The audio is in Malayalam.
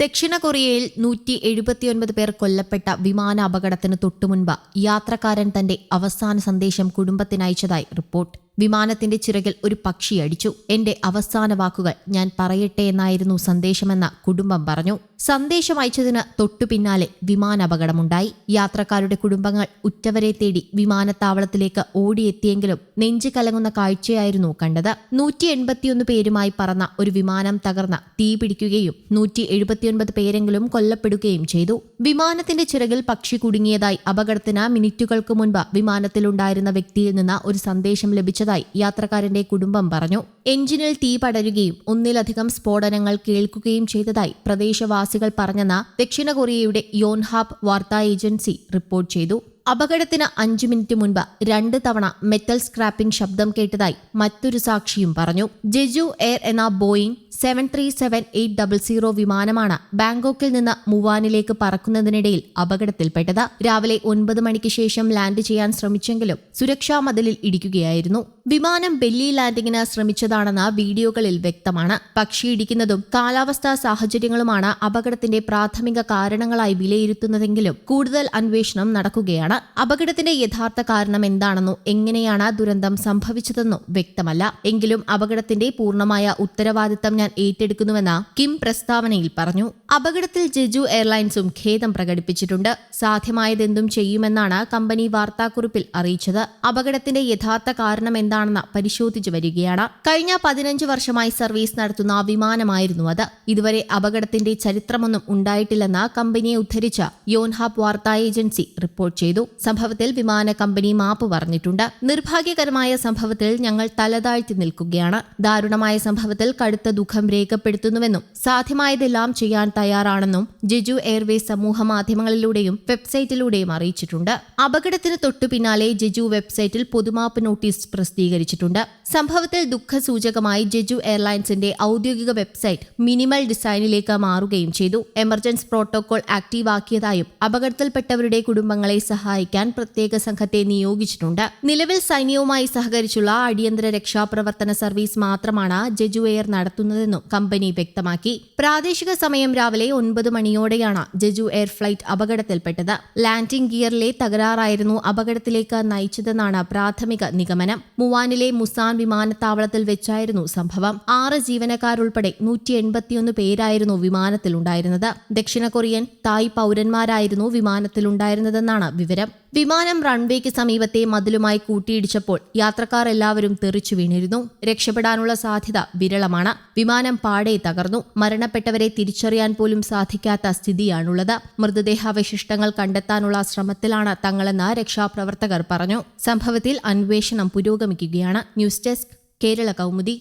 ദക്ഷിണ കൊറിയയിൽ നൂറ്റി എഴുപത്തിയൊൻപത് പേർ കൊല്ലപ്പെട്ട വിമാന അപകടത്തിന് തൊട്ടുമുൻപ് യാത്രക്കാരൻ തന്റെ അവസാന സന്ദേശം കുടുംബത്തിനയച്ചതായി റിപ്പോർട്ട്. വിമാനത്തിന്റെ ചിറകിൽ ഒരു പക്ഷി അടിച്ചു. എന്റെ അവസാന വാക്കുകൾ ഞാൻ പറയട്ടെ എന്നായിരുന്നു സന്ദേശമെന്ന കുടുംബം പറഞ്ഞു. സന്ദേശം അയച്ചതിന് തൊട്ടു പിന്നാലെ വിമാനാപകടമുണ്ടായി. യാത്രക്കാരുടെ കുടുംബങ്ങൾ ഉറ്റവരെ തേടി വിമാനത്താവളത്തിലേക്ക് ഓടിയെത്തിയെങ്കിലും നെഞ്ചു കലങ്ങുന്ന കാഴ്ചയായിരുന്നു കണ്ടത്. നൂറ്റി എൺപത്തിയൊന്ന് പേരുമായി പറന്ന ഒരു വിമാനം തകർന്ന തീ പിടിക്കുകയും നൂറ്റി എഴുപത്തിയൊൻപത് പേരെങ്കിലും കൊല്ലപ്പെടുകയും ചെയ്തു. വിമാനത്തിന്റെ ചിറകിൽ പക്ഷി കുടുങ്ങിയതായി അപകടത്തിന് മിനിറ്റുകൾക്ക് മുൻപ് വിമാനത്തിലുണ്ടായിരുന്ന വ്യക്തിയിൽ നിന്ന് ഒരു സന്ദേശം ലഭിച്ചതായി യാത്രക്കാരന്റെ കുടുംബം പറഞ്ഞു. എഞ്ചിനിൽ തീ പടരുകയും ഒന്നിലധികം സ്ഫോടനങ്ങൾ കേൾക്കുകയും ചെയ്തതായി പ്രദേശവാസികൾ പറഞ്ഞെന്ന് ദക്ഷിണ കൊറിയയുടെ യോൻഹാബ് വാർത്താ ഏജൻസി റിപ്പോർട്ട് ചെയ്തു. അപകടത്തിന് അഞ്ചു മിനിറ്റ് മുൻപ് രണ്ട് തവണ മെറ്റൽ സ്ക്രാപ്പിംഗ് ശബ്ദം കേട്ടതായി മറ്റൊരു സാക്ഷിയും പറഞ്ഞു. ജെജു എയർ എന്ന Boeing seven three seven eight double zero വിമാനമാണ് ബാങ്കോക്കിൽ നിന്ന് മുവാനിലേക്ക് പറക്കുന്നതിനിടയിൽ അപകടത്തിൽപ്പെട്ടത്. രാവിലെ ഒൻപത് മണിക്ക് ശേഷം ലാൻഡ് ചെയ്യാൻ ശ്രമിച്ചെങ്കിലും സുരക്ഷാ മതിലിൽ ഇടിക്കുകയായിരുന്നു. വിമാനം ബെല്ലി ലാൻഡിങ്ങിന് ശ്രമിച്ചതാണെന്ന് വീഡിയോകളിൽ വ്യക്തമാണ്. പക്ഷി ഇടിക്കുന്നതും കാലാവസ്ഥാ സാഹചര്യങ്ങളുമാണ് അപകടത്തിന്റെ പ്രാഥമിക കാരണങ്ങളായി വിലയിരുത്തുന്നതെങ്കിലും കൂടുതൽ അന്വേഷണം നടക്കുകയാണ്. അപകടത്തിന്റെ യഥാർത്ഥ കാരണം എന്താണെന്നോ എങ്ങനെയാണ് ദുരന്തം സംഭവിച്ചതെന്നോ വ്യക്തമല്ല. എങ്കിലും അപകടത്തിന്റെ പൂർണമായ ഉത്തരവാദിത്തം ഞാൻ ഏറ്റെടുക്കുന്നുവെന്ന് കിം പ്രസ്താവനയിൽ പറഞ്ഞു. അപകടത്തിൽ ജെജു എയർലൈൻസും ഖേദം പ്രകടിപ്പിച്ചിട്ടുണ്ട്. സാധ്യമായതെന്തും ചെയ്യുമെന്നാണ് കമ്പനി വാർത്താക്കുറിപ്പിൽ അറിയിച്ചത്. അപകടത്തിന്റെ യഥാർത്ഥ കാരണം എന്താണെന്ന് പരിശോധിച്ചു വരികയാണ്. കഴിഞ്ഞ പതിനഞ്ച് വർഷമായി സർവീസ് നടത്തുന്ന വിമാനമായിരുന്നു അത്. ഇതുവരെ അപകടത്തിന്റെ ചരിത്രമൊന്നും ഉണ്ടായിട്ടില്ലെന്ന് കമ്പനിയെ ഉദ്ധരിച്ച യോൻഹാബ് വാർത്താ ഏജൻസി റിപ്പോർട്ട് ചെയ്തു. സംഭവത്തിൽ വിമാന കമ്പനി മാപ്പ് പറഞ്ഞിട്ടുണ്ട്. നിർഭാഗ്യകരമായ സംഭവത്തിൽ ഞങ്ങൾ തലതാഴ്ത്തി നിൽക്കുകയാണ്. ദാരുണമായ സംഭവത്തിൽ കടുത്ത ദുഃഖം രേഖപ്പെടുത്തുന്നുവെന്നും സാധ്യമായതെല്ലാം ചെയ്യാൻ തയ്യാറാണെന്നും ജിജു എയർവേസ് സമൂഹ മാധ്യമങ്ങളിലൂടെയും വെബ്സൈറ്റിലൂടെയും അറിയിച്ചിട്ടുണ്ട്. അപകടത്തിന് തൊട്ടു പിന്നാലെ ജെജു വെബ്സൈറ്റിൽ പൊതുമാപ്പ് നോട്ടീസ് പ്രസിദ്ധീകരിച്ചിട്ടുണ്ട് സംഭവത്തിൽ ദുഃഖസൂചകമായി ജെജു എയർലൈൻസിന്റെ ഔദ്യോഗിക വെബ്സൈറ്റ് മിനിമൽ ഡിസൈനിലേക്ക് മാറുകയും ചെയ്തു. എമർജൻസ് പ്രോട്ടോകോൾ ആക്റ്റീവാക്കിയതായും അപകടത്തിൽപ്പെട്ടവരുടെ കുടുംബങ്ങളെ സഹായിക്കാൻ പ്രത്യേക സംഘത്തെ നിയോഗിച്ചിട്ടുണ്ട്. നിലവിൽ സൈന്യവുമായി സഹകരിച്ചുള്ള അടിയന്തര രക്ഷാപ്രവർത്തന സർവീസ് മാത്രമാണ് ജെജു എയർ നടത്തുന്നതെന്നും കമ്പനി വ്യക്തമാക്കി. പ്രാദേശിക സമയം രാവിലെ ഒൻപത് മണിയോടെയാണ് ജെജു എയർ ഫ്ലൈറ്റ് അപകടത്തിൽപ്പെട്ടത്. ലാൻഡിംഗ് ഗിയറിലെ തകരാറായിരുന്നു അപകടത്തിലേക്ക് നയിച്ചതെന്നാണ് പ്രാഥമിക നിഗമനം. മുവാനിലെ മുസാൻ വിമാനത്താവളത്തിൽ വെച്ചായിരുന്നു സംഭവം. ആറ് ജീവനക്കാരുൾപ്പെടെ നൂറ്റി എൺപത്തിയൊന്ന് പേരായിരുന്നു വിമാനത്തിലുണ്ടായിരുന്നത്. ദക്ഷിണ കൊറിയൻ തായ് പൗരന്മാരായിരുന്നു വിമാനത്തിലുണ്ടായിരുന്നതെന്നാണ് വിവരം. വിമാനം റൺവേക്ക് സമീപത്തെ മതിലുമായി കൂട്ടിയിടിച്ചപ്പോൾ യാത്രക്കാർ എല്ലാവരും തെറിച്ചു വീണിരുന്നു. രക്ഷപ്പെടാനുള്ള സാധ്യത വിരളമാണ്. വിമാനം പാടെ തകർന്നു. മരണപ്പെട്ടവരെ തിരിച്ചറിയാൻ പോലും സാധിക്കാത്ത സ്ഥിതിയാണുള്ളത്. മൃതദേഹാവശിഷ്ടങ്ങൾ കണ്ടെത്താനുള്ള ശ്രമത്തിലാണ് തങ്ങളെന്ന് രക്ഷാപ്രവർത്തകർ പറഞ്ഞു. സംഭവത്തിൽ അന്വേഷണം പുരോഗമിക്കുകയാണ്. News desk Kerala Kaumudi.